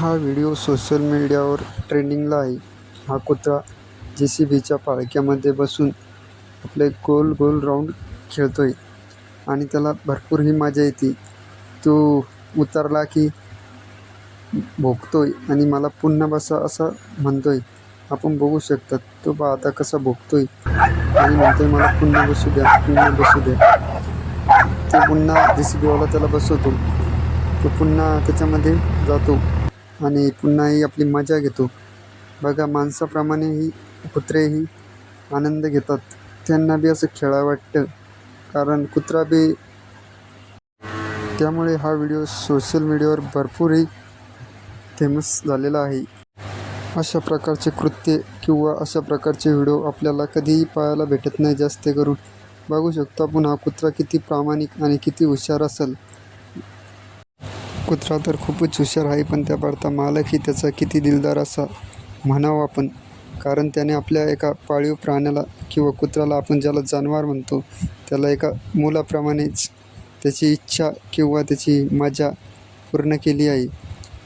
हा video social मीडियावर ट्रेंडिंगला आहे. हा कुत्रा जे सी बीच्या पाळक्यामध्ये बसून आपले गोल गोल राऊंड खेळतो आहे आणि त्याला भरपूर ही मजा येते. तो उतरला की भोगतो आहे आणि मला पुन्हा बसा असं म्हणतो आहे आपण बघू शकतात तो बा आता कसा भोगतो आहे आणि म्हणतो आहे मला पुन्हा बसू द्या पुन्हा बसू द्या. ते पुन्हा जे सी बीवाला त्याला बसवतो. तो पुन्हा त्याच्यामध्ये जातो. आणि पुन्हाही आपली मजा घेतो. बघा माणसाप्रमाणेही कुत्रेही आनंद घेतात. त्यांना बी असं खेळा वाटतं. कारण कुत्रा बी त्यामुळे हा व्हिडिओ सोशल मीडियावर भरपूरही फेमस झालेला आहे. अशा प्रकारचे कृत्य किंवा अशा प्रकारचे व्हिडिओ आपल्याला कधीही पाहायला भेटत नाही. जास्त करून बघू शकतो आपण हा कुत्रा किती प्रामाणिक आणि किती हुशार असेल. कुत्रा तर खूपच हुशार आहे पण त्या पडता मालकही त्याचा किती दिलदार असा म्हणावं आपण. कारण त्याने आपल्या एका पाळीव प्राण्याला किंवा कुत्र्याला आपण ज्याला जानवर म्हणतो त्याला एका मुलाप्रमाणेच त्याची इच्छा किंवा त्याची मजा पूर्ण केली आहे.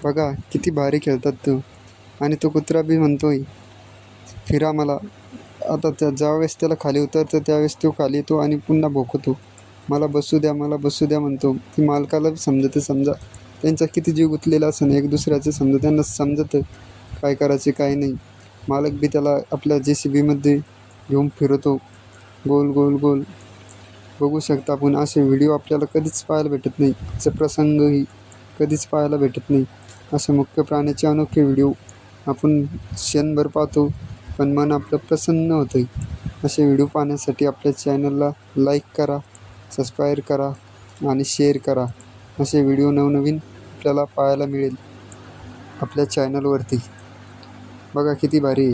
बघा किती भारी खेळतात तो. आणि तो कुत्रा बी म्हणतो आहे फिरा मला. आता त्या ज्यावेळेस त्याला खाली उतरतं त्यावेळेस तो खाली येतो आणि पुन्हा भोकतो. मला बसू द्या मला बसू द्या म्हणतो. ती मालकाला समजते समजा त्यांचा किती जीव गुंतलेला असून एक दुसऱ्याचं समजा त्यांना समजतं काय करायचे काय नाही. मालक बी त्याला आपल्या जे सी बीमध्ये घेऊन फिरवतो गोल गोल गोल. बघू शकता आपण असे व्हिडिओ आपल्याला कधीच पाहायला भेटत नाही. असे प्रसंगही कधीच पाहायला भेटत नाही. असे मुख्य प्राण्याचे अनोखे व्हिडिओ आपण क्षणभर पाहतो पण मन आपलं प्रसन्न होतं असे व्हिडिओ पाहण्यासाठी आपल्या चॅनलला लाईक करा सबस्क्राईब करा आणि शेअर करा. असे व्हिडिओ नवनवीन आपल्याला पाहायला मिळेल. आपल्या चॅनलवरती बघा किती भारी आहे.